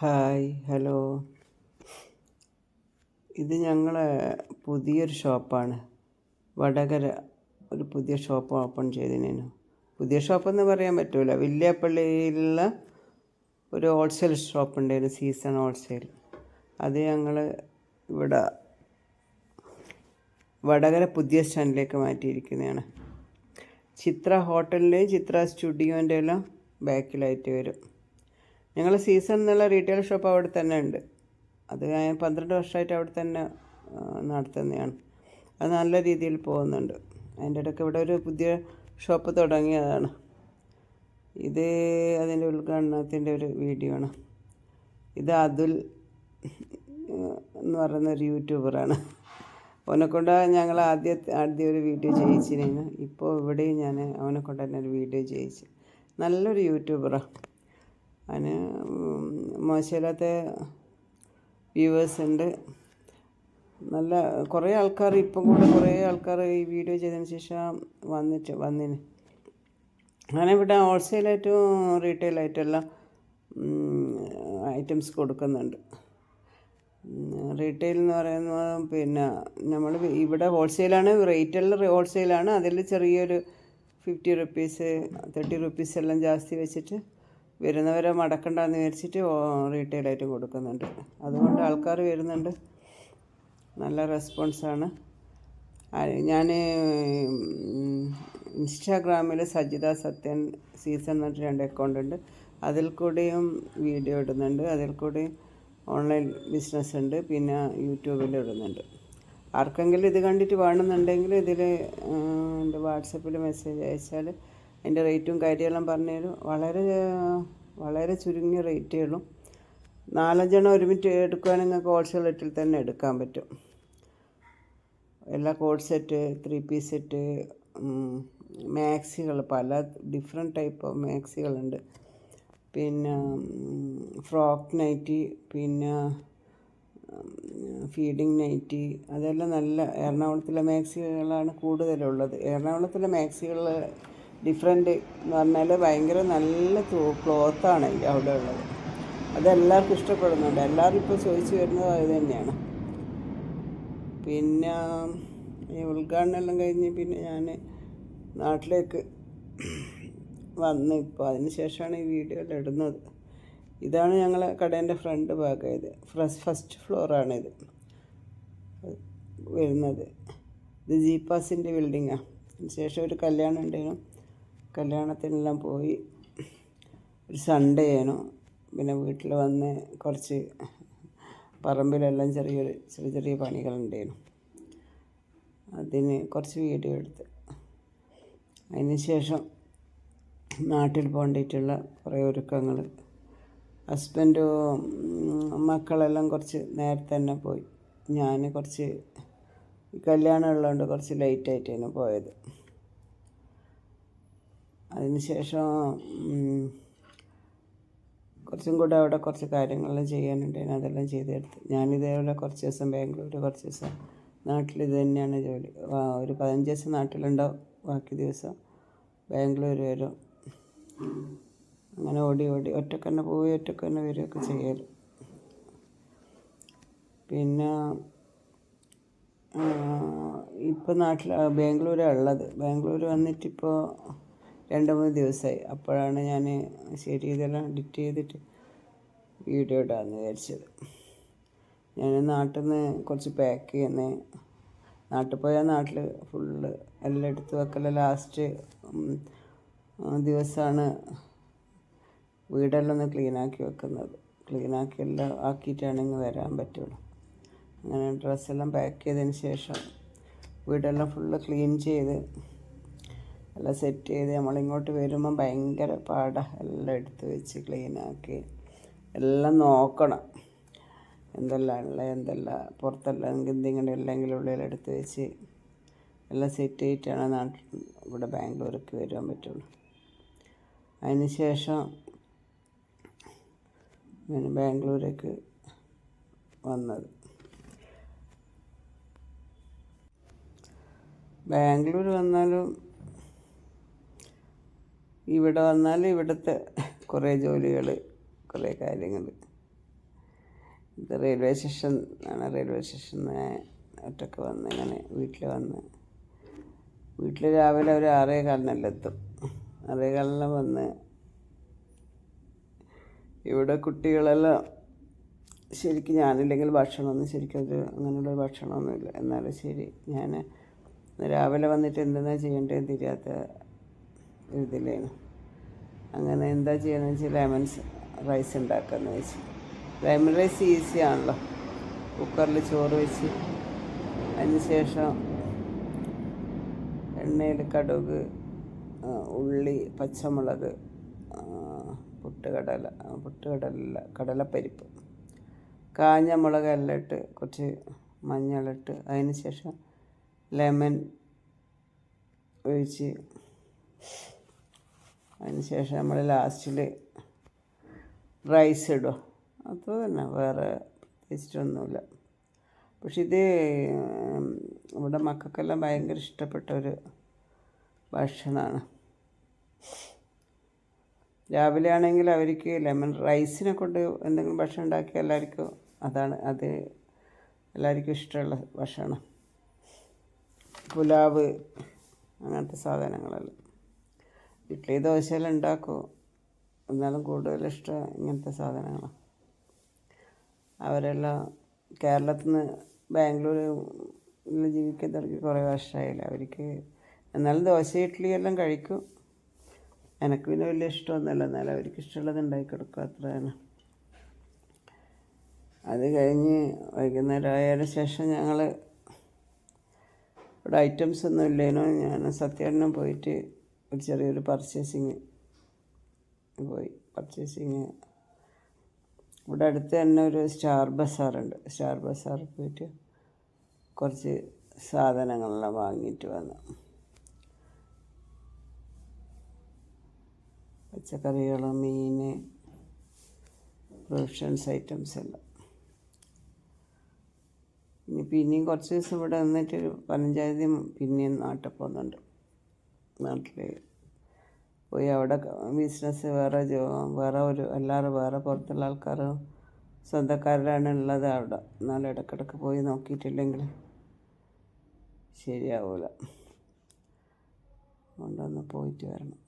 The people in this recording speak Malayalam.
Hi hello. ഇത് ഞങ്ങളെ പുതിയൊരു ഷോപ്പാണ്. വടകര ഒരു പുതിയ ഷോപ്പ് ഓപ്പൺ ചെയ്തതിനു പുതിയ ഷോപ്പെന്ന് പറയാൻ പറ്റില്ല വില്യാപ്പള്ളിയിലുള്ള ഒരു ഹോൾസെയിൽ ഷോപ്പ് ഉണ്ടായിരുന്നു സീസൺ ഹോൾസെയിൽ. അത് ഞങ്ങൾ ഇവിടെ വടകര പുതിയ സ്റ്റാൻഡിലേക്ക് മാറ്റിയിരിക്കുന്നതാണ്. ചിത്ര ഹോട്ടലിന്റെയും ചിത്ര സ്റ്റുഡിയോന്റെ എല്ലാം ബാക്കിലായിട്ട് വരും. ഞങ്ങൾ സീസൺ എന്നുള്ള റീറ്റെയിൽ ഷോപ്പ് അവിടെ തന്നെ ഉണ്ട്. അത് പന്ത്രണ്ട് വർഷമായിട്ട് അവിടെ തന്നെ നടത്തുന്നതാണ്. അത് നല്ല രീതിയിൽ പോകുന്നുണ്ട്. അതിന്റെ ഇടയ്ക്ക് ഇവിടെ ഒരു പുതിയ ഷോപ്പ് തുടങ്ങിയതാണ്. ഇത് അതിന്റെ ഉദ്ഘാടനത്തിന്റെ ഒരു വീഡിയോ ആണ്. ഇത് അതുൽ എന്ന് പറയുന്ന ഒരു യൂട്യൂബറാണ് അവനെ കൊണ്ട് ഞങ്ങൾ ആദ്യ ആദ്യം ഒരു വീഡിയോ ചെയ്യിച്ചിരുന്നു. ഇപ്പോൾ ഇവിടെയും ഞാൻ അവനെക്കൊണ്ട് തന്നെ ഒരു വീഡിയോ ചെയ്യിച്ചു. നല്ലൊരു യൂട്യൂബറാണ് അതിന് മോശമില്ലാത്ത വ്യൂവേഴ്സ് ഉണ്ട്. നല്ല കുറേ ആൾക്കാർ ഇപ്പം കൂടെ കുറേ ആൾക്കാർ ഈ വീഡിയോ ചെയ്തതിന് ശേഷം വന്നിട്ട് വന്നിന്. അങ്ങനെ ഇവിടെ ഹോൾസെയിലായിട്ടും റീറ്റെയിലായിട്ടും എല്ലാം ഐറ്റംസ് കൊടുക്കുന്നുണ്ട്. റീറ്റെയിൽ എന്ന് പറയുന്നത് പിന്നെ നമ്മൾ ഇവിടെ ഹോൾസെയിലാണ് റേറ്റെല്ലാം ഹോൾസെയിലാണ്. അതിൽ ചെറിയൊരു ഫിഫ്റ്റി റുപ്പീസ് തേർട്ടി റുപ്പീസ് എല്ലാം ജാസ്തി വെച്ചിട്ട് വരുന്നവരെ മടക്കണ്ടെന്ന് വിചാരിച്ചിട്ട് റീറ്റെയിലായിട്ട് കൊടുക്കുന്നുണ്ട്. അതുകൊണ്ട് ആൾക്കാർ വരുന്നുണ്ട്. നല്ല റെസ്പോൺസാണ് ഞാൻ ഇൻസ്റ്റാഗ്രാമിൽ സജിത സത്യൻ സീസൺ എന്ന് പറഞ്ഞിട്ട് രണ്ട് അക്കൗണ്ട് ഉണ്ട്. അതിൽ കൂടെയും വീഡിയോ ഇടുന്നുണ്ട്. അതിൽ കൂടി ഓൺലൈൻ ബിസിനസ് ഉണ്ട്. പിന്നെ യൂട്യൂബിൽ ഇടുന്നുണ്ട്. ആർക്കെങ്കിലും ഇത് കണ്ടിട്ട് വേണമെന്നുണ്ടെങ്കിൽ ഇതിൽ എന്റെ വാട്സപ്പിൽ മെസ്സേജ് അയച്ചാൽ അതിന്റെ റേറ്റും കാര്യമെല്ലാം പറഞ്ഞു തരും. വളരെ വളരെ ചുരുങ്ങിയ റേറ്റേ ഉള്ളൂ. നാലഞ്ചെണ്ണം ഒരുമിച്ച് എടുക്കുകയാണെങ്കിൽ നിങ്ങൾക്ക് ഹോൾസെയിൽ റേറ്റിൽ തന്നെ എടുക്കാൻ പറ്റും. എല്ലാ co-ord set three piece set മാക്സികൾ പല ഡിഫറെന്റ് ടൈപ്പ് ഓഫ് മാക്സികളുണ്ട്. പിന്നെ ഫ്രോക്ക് നൈറ്റി പിന്നെ ഫീഡിങ് നൈറ്റി അതെല്ലാം നല്ല എറണാകുളത്തിലെ മാക്സികളാണ് കൂടുതലുള്ളത്. എറണാകുളത്തിലെ മാക്സികൾ ഡിഫറെന്റ് എന്ന് പറഞ്ഞാൽ ഭയങ്കര നല്ല ക്ലോത്താണ് അവിടെ ഉള്ളത്. അതെല്ലാവർക്കും ഇഷ്ടപ്പെടുന്നുണ്ട്. എല്ലാവരും ഇപ്പോൾ ചോദിച്ചു വരുന്നത് അത് തന്നെയാണ്. പിന്നെ ഈ ഉദ്ഘാടനം എല്ലാം കഴിഞ്ഞ് പിന്നെ ഞാൻ നാട്ടിലേക്ക് വന്ന് ഇപ്പോൾ അതിന് ശേഷമാണ് ഈ വീഡിയോ ഇടുന്നത്. ഇതാണ് ഞങ്ങളെ കടേന്റെ ഫ്രണ്ട് ഭാഗം ഇത്. ഫസ്റ്റ് ഫ്ലോറാണിത് വരുന്നത്. ഇത് ജീപ്പാസിന്റെ ബിൽഡിങ്ങാണ് അതിന് ശേഷം ഒരു കല്യാണം ഉണ്ടായിരുന്നു കല്യാണത്തിനെല്ലാം പോയി ഒരു സൺഡേ ആണ് പിന്നെ വീട്ടിൽ വന്ന് കുറച്ച് പറമ്പിലെല്ലാം ചെറിയൊരു ചെറിയ ചെറിയ പണികളുണ്ടായിരുന്നു. അതിന് കുറച്ച് വീഡിയോ എടുത്ത്. അതിന് ശേഷം നാട്ടിൽ പോകേണ്ടിയിട്ടുള്ള കുറേ ഒരുക്കങ്ങൾ ഹസ്ബൻഡും മക്കളെല്ലാം കുറച്ച് നേരത്തെ തന്നെ പോയി. ഞാൻ കുറച്ച് കല്യാണം ഉള്ളതുകൊണ്ട് കുറച്ച് ലേറ്റായിട്ടാണ് പോയത്. അതിന് ശേഷം കുറച്ചും കൂടെ അവിടെ കുറച്ച് കാര്യങ്ങളെല്ലാം ചെയ്യാനുണ്ടായിരുന്നു അതെല്ലാം ചെയ്തെടുത്ത്. ഞാനിതേപോലെ കുറച്ച് ദിവസം ബാംഗ്ലൂർ കുറച്ച് ദിവസം നാട്ടിൽ ഇത് തന്നെയാണ് ജോലി. ഒരു പതിനഞ്ച് ദിവസം നാട്ടിലുണ്ടാവും ബാക്കി ദിവസം ബാംഗ്ലൂർ വരും. അങ്ങനെ ഓടി ഓടി ഒറ്റയ്ക്ക് തന്നെ പോയി ഒറ്റയ്ക്ക് തന്നെ വരികയൊക്കെ ചെയ്യൽ പിന്നെ ഇപ്പോൾ നാട്ടിൽ ബാംഗ്ലൂരാണ് ഉള്ളത്. ബാംഗ്ലൂർ വന്നിട്ടിപ്പോൾ രണ്ട് മൂന്ന് ദിവസമായി. അപ്പോഴാണ് ഞാൻ ശരി ഇതെല്ലാം എഡിറ്റ് ചെയ്തിട്ട് വീഡിയോ ഇടാമെന്ന് വിചാരിച്ചത്. ഞാൻ നാട്ടിൽ നിന്ന് കുറച്ച് പാക്ക് ചെയ്യുന്നത് നാട്ടിൽ പോയാൽ നാട്ടിൽ ഫുള്ള് എല്ലാം എടുത്ത് വെക്കല ലാസ്റ്റ് ദിവസമാണ് വീടെല്ലാം ഒന്ന് ക്ലീനാക്കി വെക്കുന്നത്. ക്ലീനാക്കി എല്ലാം ആക്കിയിട്ടാണ് ഇങ്ങ് വരാൻ പറ്റുള്ളൂ. അങ്ങനെ ഡ്രസ്സെല്ലാം പാക്ക് ചെയ്തതിന് ശേഷം വീടെല്ലാം ഫുള്ള് ക്ലീൻ ചെയ്ത് എല്ലാം സെറ്റ് ചെയ്ത് നമ്മളിങ്ങോട്ട് വരുമ്പം ഭയങ്കര പാടാണ് എല്ലാം എടുത്ത് വെച്ച് ക്ലീനാക്കി എല്ലാം നോക്കണം. എന്തെല്ലാം ഉള്ളത് എന്തെല്ലാം പുറത്തെല്ലാം എന്തെങ്കിലും ഇല്ലെങ്കിൽ ഉള്ളിൽ എടുത്ത് വെച്ച് എല്ലാം സെറ്റ് ചെയ്തിട്ടാണ് നാട്ടിൽ ഇവിടെ ബാംഗ്ലൂർക്ക് വരാൻ പറ്റുള്ളൂ. അതിന് ശേഷം ഞാൻ ബാംഗ്ലൂരേക്ക് വന്നത്. ബാംഗ്ലൂർ വന്നാലും ഇവിടെ വന്നാൽ ഇവിടുത്തെ കുറേ ജോലികൾ കുറേ കാര്യങ്ങൾ ഇത് റെയിൽവേ സ്റ്റേഷൻ ആണ്. റെയിൽവേ സ്റ്റേഷനിൽ ഒറ്റയ്ക്ക് വന്ന് ഇങ്ങനെ വീട്ടിൽ വന്ന്. വീട്ടിൽ രാവിലെ ഒരു ആറേ കാലിനെല്ലാം ആറേ കാലിന് വന്ന് ഇവിടെ കുട്ടികളെല്ലാം ശരിക്കും ഞാനില്ലെങ്കിൽ ഭക്ഷണമൊന്നും ശരിക്കും അത് അങ്ങനെയുള്ള ഭക്ഷണമൊന്നുമില്ല. എന്നാലും ശരി ഞാൻ രാവിലെ വന്നിട്ട് എന്തെന്നാ ചെയ്യേണ്ടതെന്ന് തിരിയാത്ത ഇതിലേനു. അങ്ങനെ എന്താ ചെയ്യണമെന്ന് വെച്ചാൽ ലെമൺ റൈസ് ഉണ്ടാക്കാമെന്ന് വെച്ച്. ലെമൺ റൈസ് ഈസി ആണല്ലോ. കുക്കറിൽ ചോറ് വെച്ച്. അതിന് ശേഷം എണ്ണയിൽ കടുക് ഉള്ളി പച്ചമുളക് പുട്ടുകടല പുട്ടുകടല കടലപ്പരിപ്പ് കാഞ്ഞ മുളക് എല്ലാം ഇട്ട് കുറച്ച് മഞ്ഞളിട്ട് അതിന് ശേഷം ലെമൺ ഒഴിച്ച് അതിന് ശേഷം നമ്മൾ ലാസ്റ്റിൽ റൈസ് ഇടും. അത് തന്നെ വേറെ പ്രത്യേകിച്ചിട്ടൊന്നുമില്ല. പക്ഷെ ഇത് ഇവിടെ മക്കൾക്കെല്ലാം ഭയങ്കര ഇഷ്ടപ്പെട്ട ഒരു ഭക്ഷണമാണ്. രാവിലെ ആണെങ്കിൽ അവർക്ക് ലെമൺ റൈസിനെ കൊണ്ട് എന്തെങ്കിലും ഭക്ഷണം ഉണ്ടാക്കിയാൽ എല്ലാവർക്കും അതാണ് അത് എല്ലാവർക്കും ഇഷ്ടമുള്ള ഭക്ഷണം. പുലാവ് അങ്ങനത്തെ സാധനങ്ങളെല്ലാം. ഇഡ്ഡലി ദോശയെല്ലാം ഉണ്ടാക്കും. എന്നാലും കൂടുതൽ ഇഷ്ടം ഇങ്ങനത്തെ സാധനങ്ങളാണ് അവരെല്ലാം കേരളത്തിൽ നിന്ന് ബാംഗ്ലൂരിൽ ജീവിക്കാൻ തുടങ്ങി കുറേ വർഷമായില്ല അവർക്ക്. എന്നാലും ദോശ ഇഡ്ഡലി എല്ലാം കഴിക്കും. എനിക്ക് പിന്നെ വലിയ ഇഷ്ടമൊന്നുമില്ല. എന്നാലും അവർക്ക് ഇഷ്ടമുള്ളത് ഉണ്ടാക്കി കൊടുക്കും. അത്ര തന്നെ. അത് കഴിഞ്ഞ് വൈകുന്നേരം ശേഷം ഞങ്ങൾ ഇവിടെ ഐറ്റംസ് ഒന്നും ഇല്ലേനോ. ഞാൻ സത്യാണ്ണം പോയിട്ട് ഒരു ചെറിയൊരു പർച്ചേസിങ് പോയി. പർച്ചേസിങ് ഇവിടെ അടുത്ത് തന്നെ ഒരു സ്റ്റാർ ബസാറുണ്ട്. സ്റ്റാർ ബസാറിൽ പോയിട്ട് കുറച്ച് സാധനങ്ങളെല്ലാം വാങ്ങിയിട്ട് വന്നു. പച്ചക്കറികൾ മീൻ പ്രൊവിഷൻസ് ഐറ്റംസ് എല്ലാം. ഇനി പിന്നെയും കുറച്ച് ദിവസം ഇവിടെ നിന്നിട്ട് പതിനഞ്ചായിരം പിന്നെയും നാട്ടിൽ പോകുന്നുണ്ട്. നാട്ടിൽ പോയി അവിടെ ബിസിനസ് വേറെ ജോ വേറെ ഒരു എല്ലാവരും വേറെ പുറത്തുള്ള ആൾക്കാർ സ്വന്തക്കാരിലാണ് ഉള്ളത് അവിടെ. എന്നാലും ഇടയ്ക്കിടയ്ക്ക് പോയി നോക്കിയിട്ടില്ലെങ്കിൽ ശരിയാവില്ല അതുകൊണ്ടൊന്ന് പോയിട്ട് വരണം.